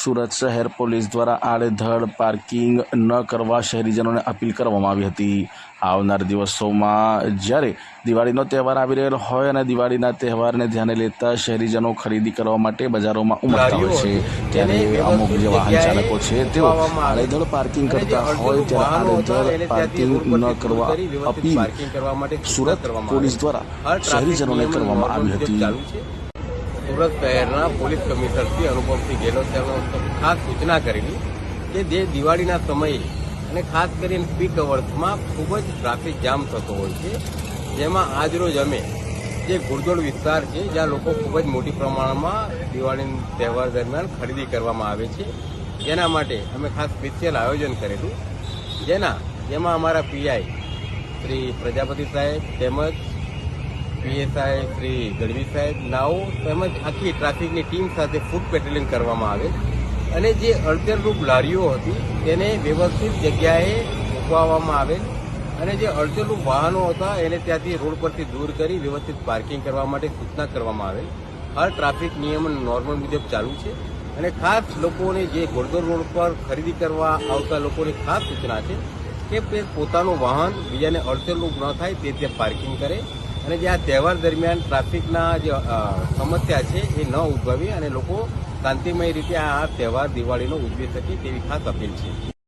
સુરત શહેર પોલીસ દ્વારા આડેધડ પાર્કિંગ ન કરવા શહેરીજનોને અપીલ કરવામાં આવી હતી. આવનાર દિવસોમાં જ્યારે દિવાળીનો તહેવાર આવી રહેલો હોય અને દિવાળીના તહેવારને ધ્યાને લેતા શહેરીજનો ખરીદી કરવા માટે બજારોમાં ઉમટતા હોય છે, ત્યારે અમુક જે વાહન ચાલકો છે, તેઓ આડેધડ પાર્કિંગ કરતા હોય ત્યારે આડેધડ પાર્કિંગ ન કરવા અપીલ સુરત પોલીસ દ્વારા શહેરીજનોને કરવામાં આવી હતી. સુરત શહેરના પોલીસ કમિશનર શ્રી અનુપમસિંહ ગેહલોત ખાસ સૂચના કરેલી કે જે દિવાળીના સમયે અને ખાસ કરીને પીક અવર્સમાં ખૂબ જ ટ્રાફિક જામ થતો હોય છે. જેમાં આજરોજ અમે જે ગુડજોડ વિસ્તાર છે, જ્યાં લોકો ખૂબ જ મોટી પ્રમાણમાં દિવાળી તહેવાર દરમિયાન ખરીદી કરવામાં આવે છે. જેના માટે અમે ખાસ સ્પેશિયલ આયોજન કરેલું. જેના, જેમાં અમારા પીઆઈ શ્રી પ્રજાપતિ સાહેબ તેમજ પીએસઆઈ શ્રી ગઢવી સાહેબ, નાઓ તેમજ આખી ટ્રાફિકની ટીમ સાથે ફૂડ પેટ્રોલિંગ કરવામાં આવે. અને જે અડચણરૂપ લારીઓ હતી, તેને વ્યવસ્થિત જગ્યાએ મૂકવામાં આવે. અને જે અડચણરૂપ વાહનો હતા, એને ત્યાંથી રોડ પરથી દૂર કરી વ્યવસ્થિત પાર્કિંગ કરવા માટે સૂચના કરવામાં આવે હાલ ટ્રાફિક નિયમન નોર્મલ મુજબ ચાલુ છે. અને ખાસ લોકોને જે ગોળદોર રોડ પર ખરીદી કરવા આવતા લોકોને ખાસ સૂચના છે કે પોતાનું વાહન બીજાને અડચણરૂપ ન થાય તે ત્યાં પાર્કિંગ કરે. અને જે આ તહેવાર દરમિયાન ટ્રાફિકના જે સમસ્યા છે એ ન ઉદ્ભવે અને લોકો શાંતિમય રીતે આ તહેવાર દિવાળીનો ઉજવી શકે તેવી ખાસ અપીલ છે.